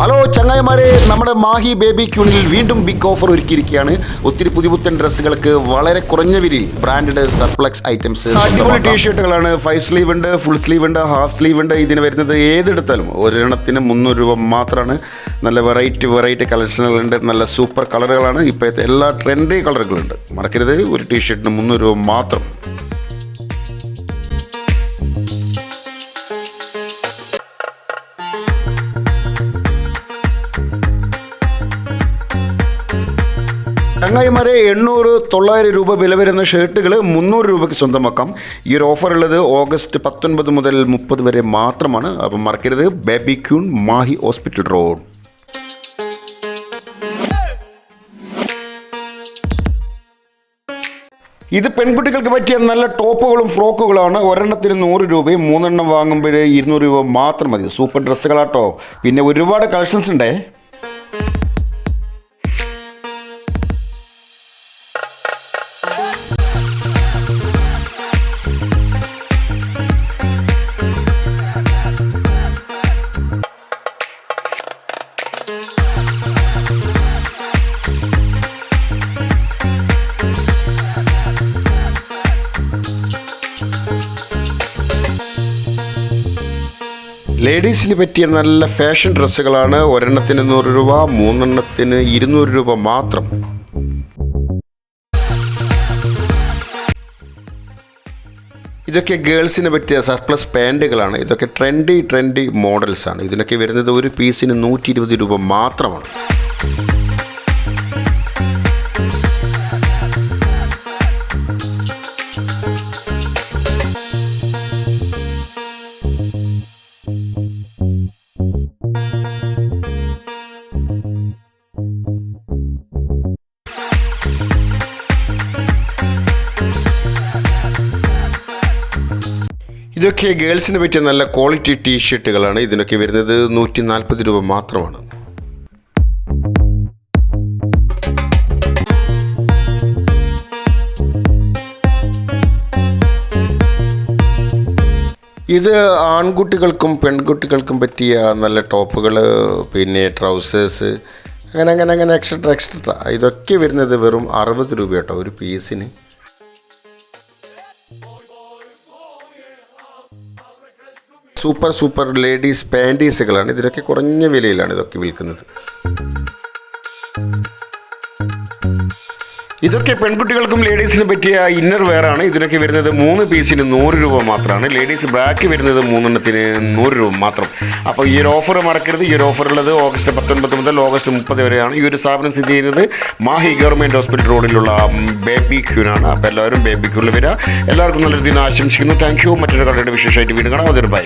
Hello ചങ്ങായിമാരെ. നമ്മുടെ Mahe baby ക്യൂണിൽ വീണ്ടും ബിഗ് ഓഫർ ഒരുക്കിയിരിക്കുകയാണ്. ഒത്തിരി പുതിയ പുത്തൻ ഡ്രസ്സുകൾക്ക് വളരെ കുറഞ്ഞ വിലയിൽ ബ്രാൻഡഡ് സർപ്ലക്സ് ഐറ്റംസ് അടിപൊളി ടീഷർട്ടുകളാണ് ഫൈവ് സ്ലീവ് ഉണ്ട് ഫുൾ സ്ലീവ് ഉണ്ട് ഹാഫ് സ്ലീവ് ഉണ്ട്. ഇതിന് വരുന്നത് ഏതെടുത്താലും ഒരെണ്ണത്തിന് മുന്നൂറ് രൂപ മാത്രമാണ്. നല്ല വെറൈറ്റി വെറൈറ്റി കളക്ഷനുകളുണ്ട് നല്ല സൂപ്പർ കളറുകളാണ് ഇപ്പോഴത്തെ എല്ലാ ട്രെൻഡി കളറുകളുണ്ട് മറക്കരുത് ഒരു ടീഷർട്ടിന് മുന്നൂറ് രൂപ മാത്രം. ചങ്ങായിമാരെ എണ്ണൂറ് തൊള്ളായിരം രൂപ വില വരുന്ന ഷർട്ടുകൾ മുന്നൂറ് രൂപയ്ക്ക് സ്വന്തമാക്കാം. ഈ ഒരു ഓഫർ ഉള്ളത് ഓഗസ്റ്റ് പത്തൊൻപത് മുതൽ മുപ്പത് വരെ മാത്രമാണ്. അപ്പം മറക്കരുത്. Baby queen Mahe hospital road. ഇത് പെൺകുട്ടികൾക്ക് പറ്റിയ നല്ല ടോപ്പുകളും ഫ്രോക്കുകളാണ്. ഒരെണ്ണത്തിന് നൂറ് രൂപയും മൂന്നെണ്ണം വാങ്ങുമ്പോൾ ഇരുന്നൂറ് രൂപ മാത്രം മതി. സൂപ്പർ ഡ്രസ്സുകളാട്ടോ. പിന്നെ ഒരുപാട് കളക്ഷൻസ് ഉണ്ടേ. ലേഡീസിന് പറ്റിയ നല്ല ഫാഷൻ ഡ്രസ്സുകളാണ് ഒരെണ്ണത്തിന് നൂറ് രൂപ മൂന്നെണ്ണത്തിന് ഇരുന്നൂറ് രൂപ മാത്രം. ഇതൊക്കെ ഗേൾസിന് പറ്റിയ സർപ്ലസ് പാന്റുകളാണ്. ഇതൊക്കെ ട്രെൻഡി ട്രെൻഡി മോഡൽസാണ്. ഇതിനൊക്കെ വരുന്നത് ഒരു പീസിന് നൂറ്റി രൂപ മാത്രമാണ്. ഇതൊക്കെ ഗേൾസിന് പറ്റിയ നല്ല ക്വാളിറ്റി ടീഷർട്ടുകളാണ് ഇതിനൊക്കെ വരുന്നത്. നൂറ്റി നാൽപ്പത് രൂപ മാത്രമാണ്. ഇത് ആൺകുട്ടികൾക്കും പെൺകുട്ടികൾക്കും പറ്റിയ നല്ല ടോപ്പുകൾ പിന്നെ ട്രൗസേഴ്സ് അങ്ങനെ അങ്ങനെ അങ്ങനെ എക്സെട്ര എക്സെട്ര ഇതൊക്കെ വരുന്നത് വെറും അറുപത് രൂപ കേട്ടോ ഒരു പീസിന്. സൂപ്പർ സൂപ്പർ ലേഡീസ് പാന്റീസുകളാണ്. ഇതിനൊക്കെ കുറഞ്ഞ വിലയിലാണ് ഇതൊക്കെ വിൽക്കുന്നത്. ഇതൊക്കെ പെൺകുട്ടികൾക്കും ലേഡീസിനും പറ്റിയ ഇന്നർ വെയർ ആണ്. ഇതിനൊക്കെ വരുന്നത് മൂന്ന് പീസിന് നൂറ് രൂപ മാത്രമാണ്. ലേഡീസ് ബ്ലാക്ക് വരുന്നത് മൂന്നെണ്ണത്തിന് നൂറ് രൂപ മാത്രം. അപ്പോൾ ഈ ഒരു ഓഫർ മറക്കരുത്. ഈ ഒരു ഓഫർ ഉള്ളത് ഓഗസ്റ്റ് പത്തൊൻപത് മുതൽ ഓഗസ്റ്റ് മുപ്പത് വരെയാണ്. ഈ ഒരു സ്ഥാപനം സ്ഥിതി ചെയ്യുന്നത് മാഹി ഗവൺമെന്റ് ഹോസ്പിറ്റൽ റോഡിലുള്ള ബേബി ക്യൂനാണ് അപ്പോൾ എല്ലാവരും ബേബി ക്യൂണിൽ വരിക. എല്ലാവർക്കും നല്ല ദിനം ആശംസിക്കുന്നു. താങ്ക് യു മറ്റൊരു കടയുടെ വിശേഷമായിട്ട് വീണ്ടും കാണാം. അതൊരു ബൈ